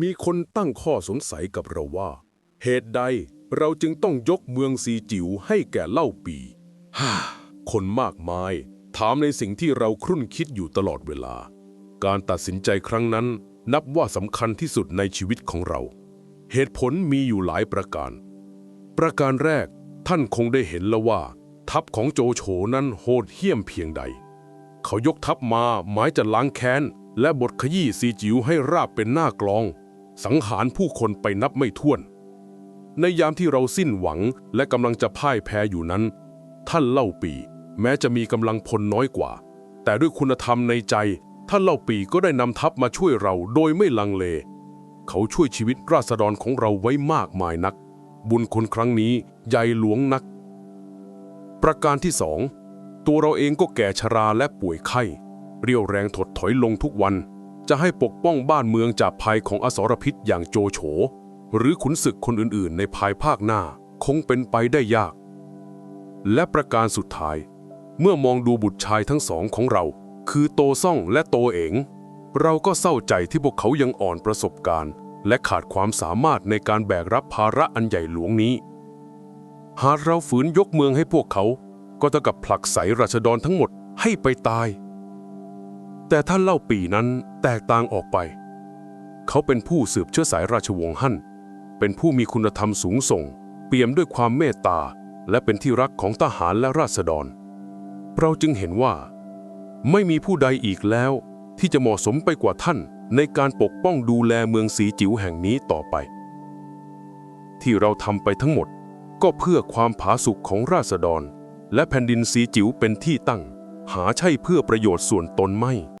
มีคนตั้งข้อสงสัยกับเราว่า เหตุใดเราจึงต้องยกเมืองซีจิ๋วให้แก่เล่าปีฮ่าคนมากมาย ถามในสิ่งที่เราครุ่นคิดอยู่ตลอดเวลา การตัดสินใจครั้งนั้น นับว่าสำคัญที่สุดในชีวิตของเรา เหตุผลมีอยู่หลายประการ ประการแรกท่านคงได้เห็นแล้วว่า ทัพของโจโฉนั้นโหดเหี้ยมเพียงใด เขายกทัพมาหมายจะล้างแค้น และบทขยี้ซีจิ๋วให้ราบเป็นหน้ากลอง สังหารผู้คนไปนับไม่ถ้วน ในยามที่เราสิ้นหวังและกำลังจะพ่ายแพ้อยู่นั้น ท่านเล่าปี แม้จะมีกำลังพลน้อยกว่า แต่ด้วยคุณธรรมในใจ ท่านเล่าปีก็ได้นำทัพมาช่วยเราโดยไม่ลังเล เขาช่วยชีวิตราษฎรของเราไว้มากมายนัก บุญคุณครั้งนี้ใหญ่หลวงนัก ประการที่สองตัวเราเองก็แก่ชราและป่วยไข้ เรียวแรงถดถอยลงทุกวัน จะให้ปกป้องบ้านเมืองจากภัยของอสรพิษอย่างโจโฉ หรือขุนศึกคนอื่นๆ ในภายภาคหน้าคงเป็นไปได้ยาก และประการสุดท้าย เมื่อมองดูบุตรชายทั้งสองของเรา คือโตซ่องและโตเอ๋งเราก็เศร้าใจที่พวกเขายังอ่อนประสบการณ์ และขาดความสามารถในการแบกรับภาระอันใหญ่หลวงนี้ หากเราฝืนยกเมืองให้พวกเขา ก็เท่ากับผลักไสราษฎรทั้งหมดให้ไปตาย แต่ท่านเล่าปีนั้นแตกต่างออกไป เขาเป็นผู้สืบเชื้อสายราชวงศ์ฮั่น เป็นผู้มีคุณธรรมสูงส่ง เปี่ยมด้วยความเมตตา และเป็นที่รักของทหารและราษฎร เราจึงเห็นว่า ไม่มีผู้ใดอีกแล้ว ที่จะเหมาะสมไปกว่าท่านในการปกป้องดูแลเมืองสีจิ๋วแห่งนี้ต่อไป ที่เราทำไปทั้งหมดก็เพื่อความผาสุกของราษฎร และแผ่นดินสีจิ๋วเป็นที่ตั้ง หาใช่เพื่อประโยชน์ส่วนตนไม่